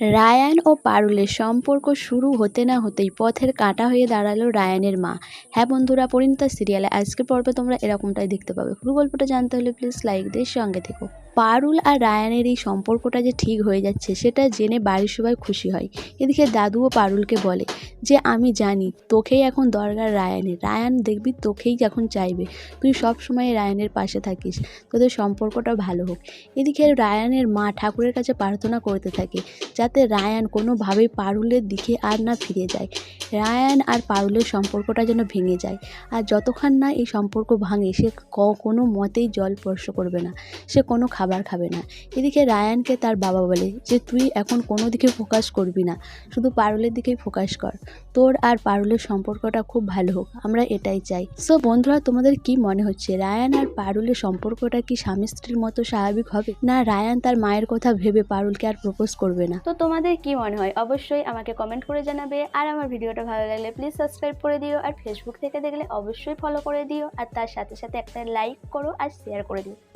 Ryan ও পারুলের সম্পর্ক শুরু হতে না হতেই পথের কাঁটা হয়ে দাঁড়াল রায়ানের মা। হ্যাঁ বন্ধুরা, পরিণীতা সিরিয়ালে আজকের পর্বে তোমরা এরকমটাই দেখতে পাবে। পুরো গল্পটা জানতে হলে প্লিজ লাইক দিয়ে সঙ্গে থেকো। পারুল আর রায়ানের এই সম্পর্কটা যে ঠিক হয়ে যাচ্ছে, সেটা জেনে বাড়ির সবাই খুশি হয়। এদিকে দাদুও পারুলকে বলে যে আমি জানি, তোকেই এখন দরকার রায়ানের। রায়ান দেখবি তোকেই এখন চাইবে। তুই সব সময় রায়ানের পাশে থাকিস। তোদের সম্পর্কটা ভালো হোক। এদিকে রায়ানের মা ঠাকুরের কাছে প্রার্থনা করতে থাকে, যাতে রায়ান কোনোভাবেই পারুলের দিকে আর না ফিরে যায়। রায়ান আর পারুলের সম্পর্কটা যেন ভেঙে যায়। আর যতক্ষণ না এই সম্পর্ক ভাঙে, সে কোনো মতেই জল স্পর্শ করবে না। সে কোনো খাবার খাবে না। এদিকে রায়ানকে তার বাবা বলে যে, তুই এখন কোনো দিকে ফোকাস করবি না। শুধু পারুলের দিকেই ফোকাস কর। তোর আর পারুলের সম্পর্কটা খুব ভালো হোক, আমরা এটাই চাই। সো বন্ধুরা, তোমাদের কি মনে হচ্ছে? রায়ান আর পারুলের সম্পর্কটা কি স্বামী স্ত্রীর মতো স্বাভাবিক হবে? না, রায়ান তার মায়ের কথা ভেবে পারুলকে আর প্রপোজ করবে না? তো তোমাদের কি মনে হয়? অবশ্যই আমাকে কমেন্ট করে জানাবে। আর আমার ভিডিওটা ভালো লাগলে প্লিজ সাবস্ক্রাইব করে দিও। আর ফেসবুক থেকে দেখলে অবশ্যই ফলো করে দিও। আর তার সাথে সাথে একটা লাইক করো আর শেয়ার করে দিও।